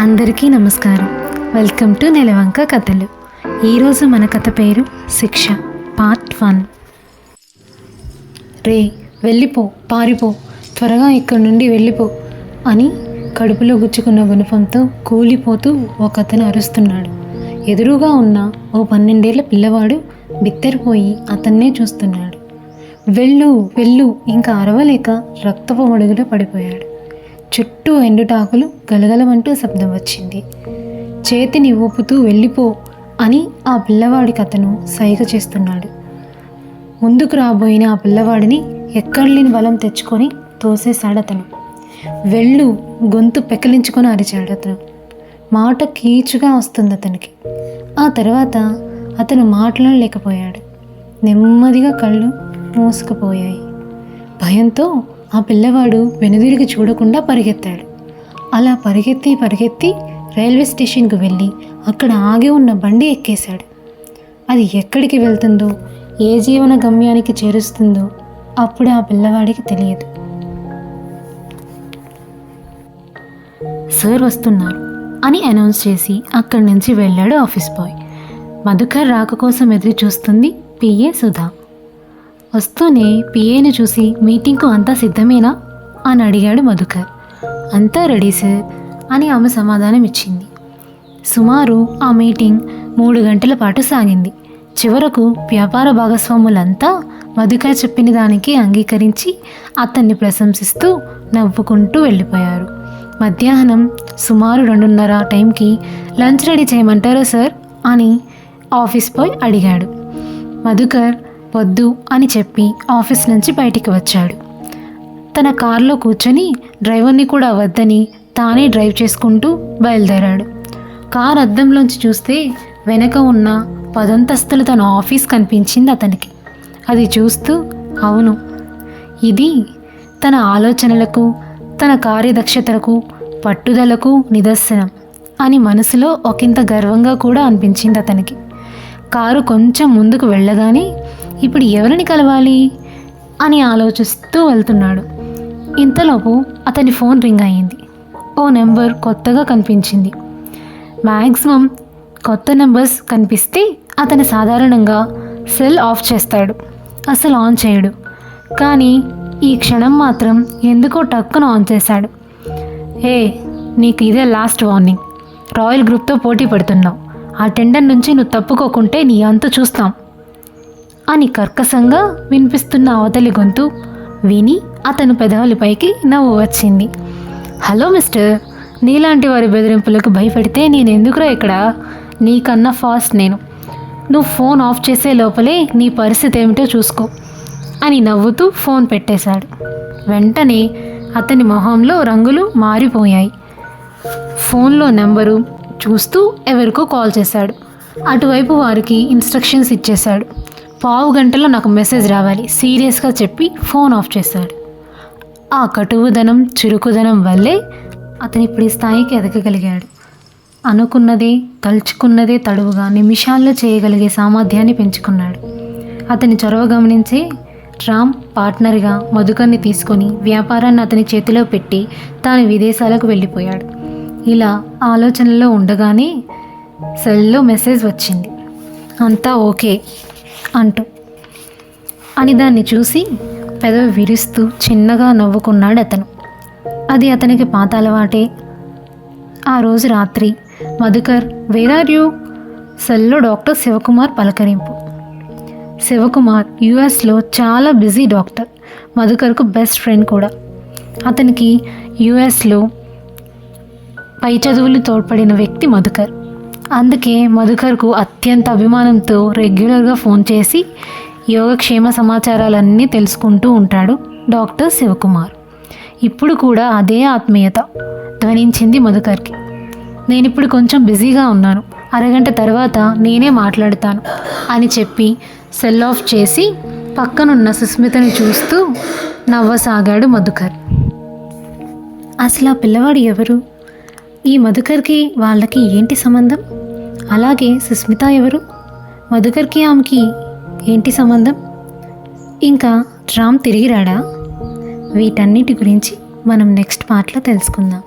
అందరికీ నమస్కారం. Welcome to నెలవంక కథలు. ఈరోజు మన కథ పేరు శిక్ష పార్ట్ వన్. రే వెళ్ళిపో పారిపో త్వరగా ఇక్కడి నుండి వెళ్ళిపో అని కడుపులో గుచ్చుకున్న గుణపంతో కూలిపోతూ ఒకతను అరుస్తున్నాడు. ఎదురుగా ఉన్న ఓ పన్నెండేళ్ళ పిల్లవాడు బిత్తరిపోయి అతన్నే చూస్తున్నాడు. వెళ్ళు వెళ్ళు ఇంకా అరవలేక రక్తపు మడుగులో పడిపోయాడు. చుట్టూ ఎండుటాకులు గలగలమంటూ శబ్దం వచ్చింది. చేతిని ఊపుతూ వెళ్ళిపో అని ఆ పిల్లవాడికి అతను సైగ చేస్తున్నాడు. ముందుకు రాబోయిన ఆ పిల్లవాడిని ఎక్కడలేని బలం తెచ్చుకొని తోసేశాడు అతను. వెళ్ళు గొంతు పెకలించుకొని అరిచాడు అతను. మాట కీచుగా వస్తుంది అతనికి. ఆ తర్వాత అతను మాట్లాడలేకపోయాడు. నెమ్మదిగా కళ్ళు మూసుకుపోయాయి. భయంతో ఆ పిల్లవాడు వెనుదిరిగి చూడకుండా పరిగెత్తాడు. అలా పరిగెత్తి పరిగెత్తి రైల్వే స్టేషన్కు వెళ్ళి అక్కడ ఆగి ఉన్న బండి ఎక్కేశాడు. అది ఎక్కడికి వెళ్తుందో ఏ జీవన గమ్యానికి చేరుస్తుందో అప్పుడు ఆ పిల్లవాడికి తెలియదు. సార్ వస్తున్నారు అని అనౌన్స్ చేసి అక్కడి నుంచి వెళ్ళాడు ఆఫీస్ బాయ్. మధుకర్ రాక కోసం ఎదురు చూస్తుంది పిఏ సుధా. వస్తూనే పిఏని చూసి మీటింగ్కు అంతా సిద్ధమేనా? అని అడిగాడు మధుకర్. అంతా రెడీ సార్ అని ఆమె సమాధానం ఇచ్చింది సుమారు ఆ మీటింగ్ మూడు గంటల పాటు సాగింది. చివరకు వ్యాపార భాగస్వాములంతా మధుకర్ చెప్పిన దానికి అంగీకరించి అతన్ని ప్రశంసిస్తూ నవ్వుకుంటూ వెళ్ళిపోయారు. మధ్యాహ్నం సుమారు రెండున్నర టైంకి లంచ్ రెడీ చేయమంటారా సార్? అని ఆఫీస్ బాయ్ అడిగాడు. మధుకర్ వద్దు అని చెప్పి ఆఫీస్ నుంచి బయటికి వచ్చాడు. తన కారులో కూర్చొని డ్రైవర్ని కూడా వద్దని తానే డ్రైవ్ చేసుకుంటూ బయలుదేరాడు. కార్ అద్దంలోంచి చూస్తే వెనక ఉన్న పదంతస్తులు తన ఆఫీస్ కనిపించింది అతనికి. అది చూస్తూ అవును ఇది తన ఆలోచనలకు తన కార్యదక్షతలకు పట్టుదలకు నిదర్శనం అని మనసులో ఒకంత గర్వంగా కూడా అనిపించింది అతనికి. కారు కొంచెం ముందుకు వెళ్ళగానే ఇప్పుడు ఎవరిని కలవాలి? అని ఆలోచిస్తూ వెళ్తున్నాడు. ఇంతలోపు అతని ఫోన్ రింగ్ అయింది. ఓ నెంబర్ కొత్తగా కనిపించింది. మ్యాక్సిమం కొత్త నెంబర్స్ కనిపిస్తే అతను సాధారణంగా సెల్ ఆఫ్ చేస్తాడు. అసలు ఆన్ చేయడు. కానీ ఈ క్షణం మాత్రం ఎందుకో టక్కున ఆన్ చేశాడు. ఏ నీకు ఇదే లాస్ట్ వార్నింగ్. రాయల్ గ్రూప్తో పోటీ పడుతున్నావు. ఆ టెండర్ నుంచి నువ్వు తప్పుకోకుంటే నీ అంత చూస్తాం. అని కర్కశంగా వినిపిస్తున్న అవతలి గొంతు విని అతను పెదవులపైకి నవ్వు వచ్చింది. హలో మిస్టర్ నీలాంటి వారి బెదిరింపులకు భయపెడితే నేను ఎందుకురా ఇక్కడ? నీకన్నా ఫాస్ట్ నేను. నువ్వు ఫోన్ ఆఫ్ చేసే లోపలే నీ పరిస్థితి ఏమిటో చూసుకో అని నవ్వుతూ ఫోన్ పెట్టేశాడు. వెంటనే అతని మొహంలో రంగులు మారిపోయాయి. ఫోన్లో నెంబరు చూస్తూ ఎవరికో కాల్ చేశాడు. అటువైపు వారికి ఇన్స్ట్రక్షన్స్ ఇచ్చేశాడు. పావు గంటలో నాకు మెసేజ్ రావాలి. సీరియస్గా చెప్పి ఫోన్ ఆఫ్ చేశాడు. ఆ కటువుదనం చురుకుదనం వల్లే అతని ఇప్పుడు ఈ స్థాయికి ఎదగగలిగాడు. అనుకున్నదే తలుచుకున్నదే తడువుగా నిమిషాల్లో చేయగలిగే సామర్థ్యాన్ని పెంచుకున్నాడు. అతని చొరవ గమనించి రామ్ పార్ట్నర్గా మధుకర్ని తీసుకొని వ్యాపారాన్ని అతని చేతిలో పెట్టి తాను విదేశాలకు వెళ్ళిపోయాడు. ఇలా ఆలోచనలో ఉండగానే సెల్లో మెసేజ్ వచ్చింది. అంతా ఓకే. అంటూ అని దాన్ని చూసి పెదవి విరుస్తూ చిన్నగా నవ్వుకున్నాడు అతను. అది అతనికి పాత అలవాటే. ఆ రోజు రాత్రి మధుకర్ వేరార్ యూ సెల్లో డాక్టర్ శివకుమార్ పలకరింపు. శివకుమార్ యుఎస్లో చాలా బిజీ డాక్టర్. మధుకర్కు బెస్ట్ ఫ్రెండ్ కూడా. అతనికి యుఎస్లో పై చదువులు తోడ్పడిన వ్యక్తి మధుకర్. అందుకే మధుకర్కు అత్యంత అభిమానంతో రెగ్యులర్గా ఫోన్ చేసి యోగక్షేమ సమాచారాలన్నీ తెలుసుకుంటూ ఉంటాడు డాక్టర్ శివకుమార్. ఇప్పుడు కూడా అదే ఆత్మీయత ధ్వనించింది మధుకర్కి. నేను ఇప్పుడు కొంచెం బిజీగా ఉన్నాను. అరగంట తర్వాత నేనే మాట్లాడతాను అని చెప్పి సెల్ ఆఫ్ చేసి పక్కనున్న సుస్మితని చూస్తూ నవ్వసాగాడు మధుకర్. అసలు ఆ పిల్లవాడు ఎవరు? ఈ మధుకర్కి వాళ్ళకి ఏంటి సంబంధం? అలాగే సుస్మిత ఎవరు? మధుకర్కి ఆమెకి ఏంటి సంబంధం? ఇంకా రామ్ తిరిగి రాడా? వీటన్నిటి గురించి మనం నెక్స్ట్ పార్ట్లో తెలుసుకుందాం.